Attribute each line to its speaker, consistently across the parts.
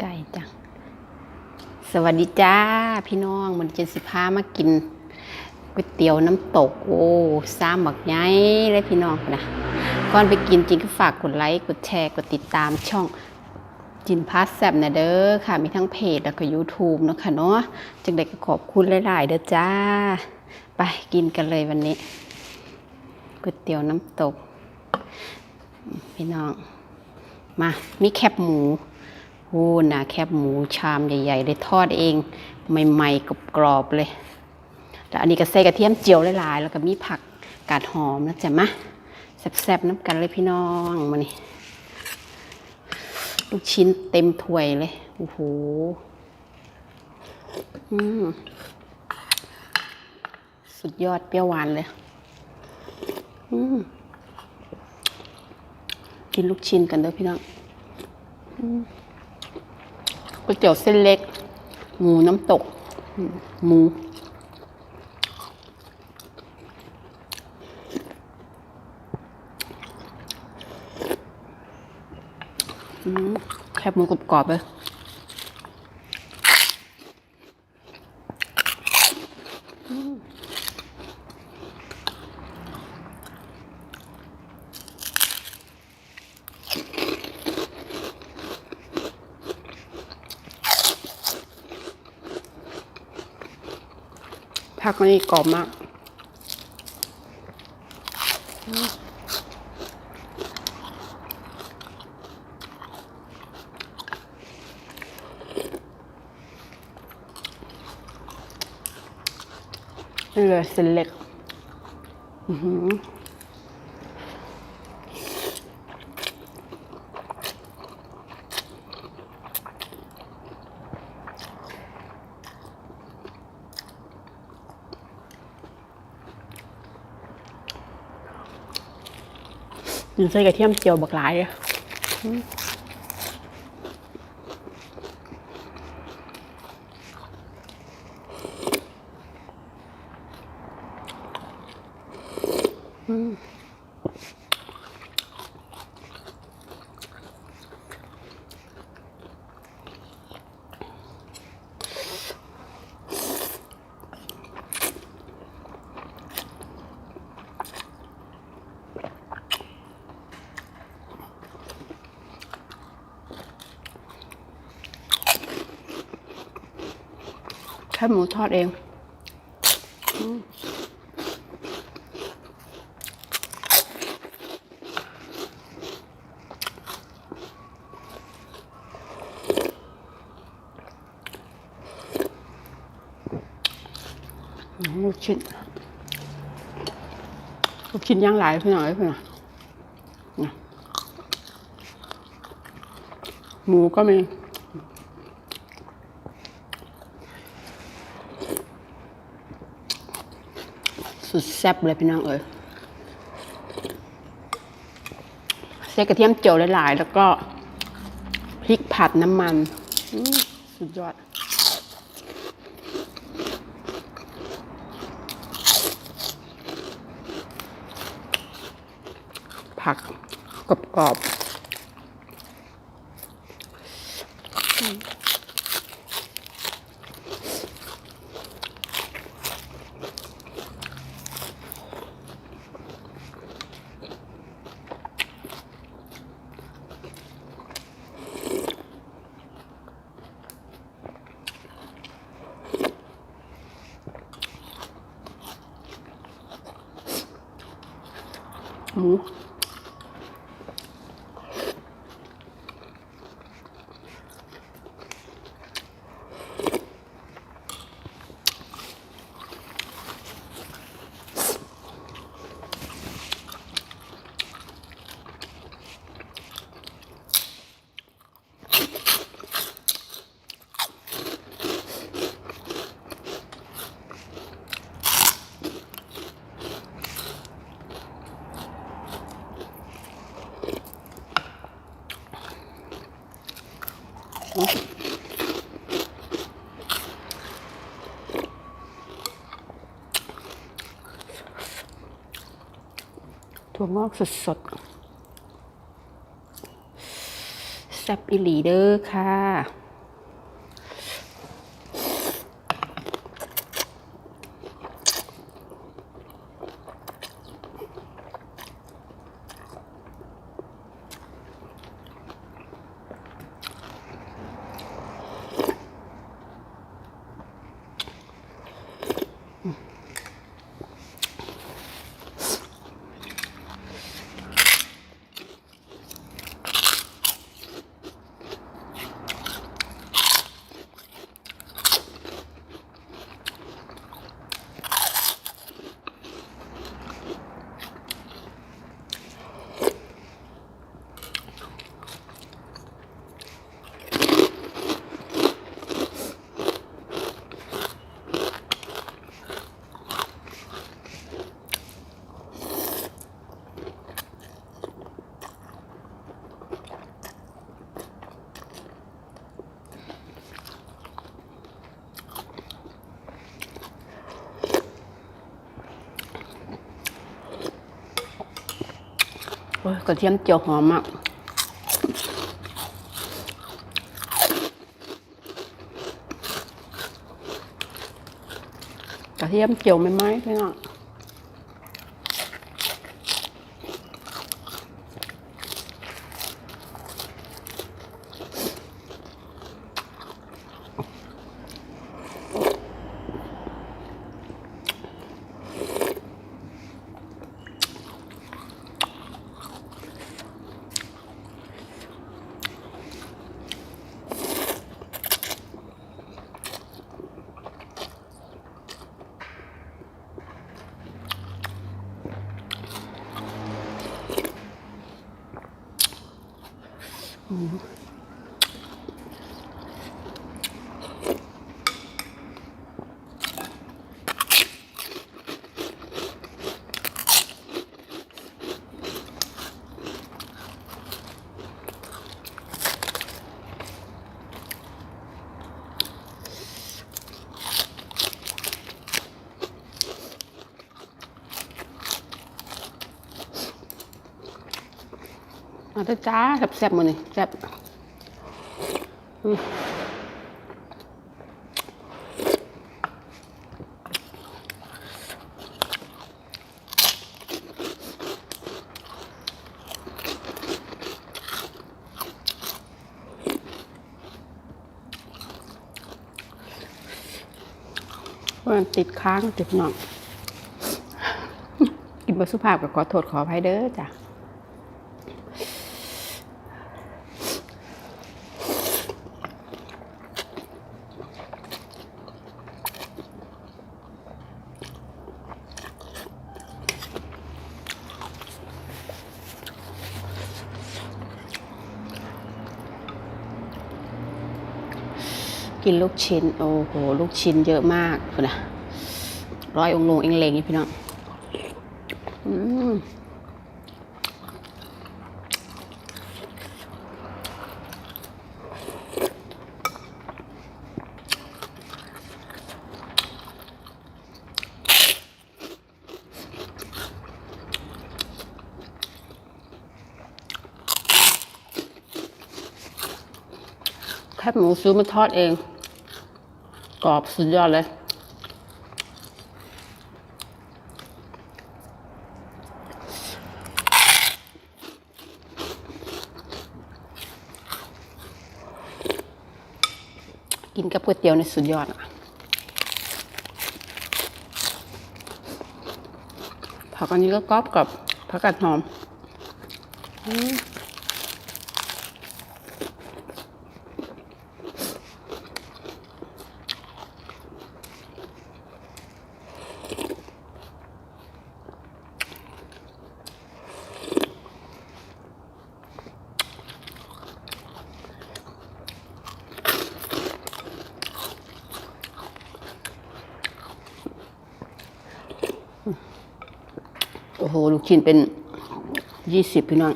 Speaker 1: ไก่จัง สวัสดีจ้า พี่น้องมันจะสิพามากินก๋วยเตี๋ยวน้ำตก โอ้ซ้ำหมักไงเลยพี่น้องนะก่อนไปกินจริงก็ฝากกดไลค์กดแชร์กดติดตามช่องจินพาสแซบนะเด้อค่ะ มีทั้งเพจแล้วก็ YouTube เนาะค่ะเนาะจังใดก็ขอบคุณหลาย ๆ เด้อจ้า ไปกินกันเลยวันนี้ก๋วยเตี๋ยวน้ำตก พี่น้อง มา มีแคบหมู อ้นะแคบหมูชามใหญ่ๆเลยทอดเอง ใหม่ๆกรอบๆเลย แล้วอันนี้ก็ใส่กระเทียมเจียวหลายๆ แล้วก็มีผักกาดหอมนะจ๊ะมะแซ่บๆน้ำกันเลยพี่น้องมานี่ลูกชิ้นเต็มถ้วยเลย โอ้โหอืมสุดยอดเปรี้ยวหวานเลยอืมกินลูกชิ้นกันเด้อพี่น้องอืม ก๋วยเตี๋ยวเส้นเล็ก หมูน้ำตก หมูแคบหมูกรอบๆเลยอืม ผักนี่กรอบมาก นี่เลยเส้นเล็ก อือหือ กินใส่กระเทียมเจียวบักหลายเลยอืม ค่หมูทอดเองลูกชิ้นลูกชิ้นย่างหลายพี่หน่อยพี่หน่อยนะหมูก็มี สุดแซ่บเลยพี่น้องเอ๋ยใส่กระเทียมเจียวหลายๆ แล้วก็พริกผัดน้ำมันสุดยอดผักกรอบๆ หมู ถั่วงอกสดๆแซ่บอีหลีเด้อค่ะ โอ้ยกระเทียมเจียวหอมอะกระเทียมเจียวไม่ไหมพี่น้อง ม เด้อจ้าแซ่บๆมื้อนี้แซ่บมันติดค้างติดหนองกินบสุภาพก็ขอโทษขออภัยเด้อจ้ะ กินลูกชิ้น โอ้โห ลูกชิ้นเยอะมากคุณนะร้อยองลงเองเลงนี่พี่น้องแคบหมูซื้อมาทอดเอง กรอบสุดยอดเลย กินกับก๋วยเตี๋ยวในสุดยอดอะผักอันนี้ก็กรอบกับผักกาดหอม อืม หลูกชิ้นเป็นยี่สิบพี่น้อง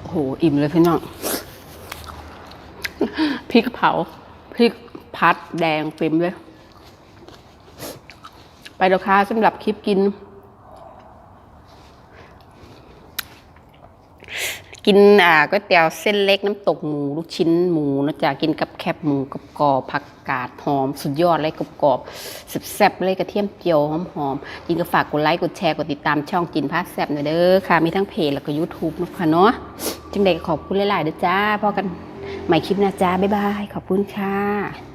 Speaker 1: โอ้โหอิ่มเลยพี่น้องพริกเผาพริกพัดแดงเต็มเลย ไปแล้วค่ะสำหรับคลิปกิน กินอ่าก๋วยเตี๋ยวเส้นเล็กน้ำตกหมูลูกชิ้นหมูนะจ๊ะกินกับแคบหมูกับกรอบผักกาดหอม สุดยอดเลยกับกรอบแซ่บๆเลยกระเทียมเจียวหอมๆกินก็ฝากกดไลค์กดแชร์กดติดตามช่องจินพาสแซ่บหน่อยเด้อค่ะมีทั้งเพจแล้วก็ YouTube นะคะเนาะจังใดก็ขอบคุณหลายๆเด้อจ้าพอกันใหม่คลิปหนะจ้าบ๊ายบายขอบคุณค่ะ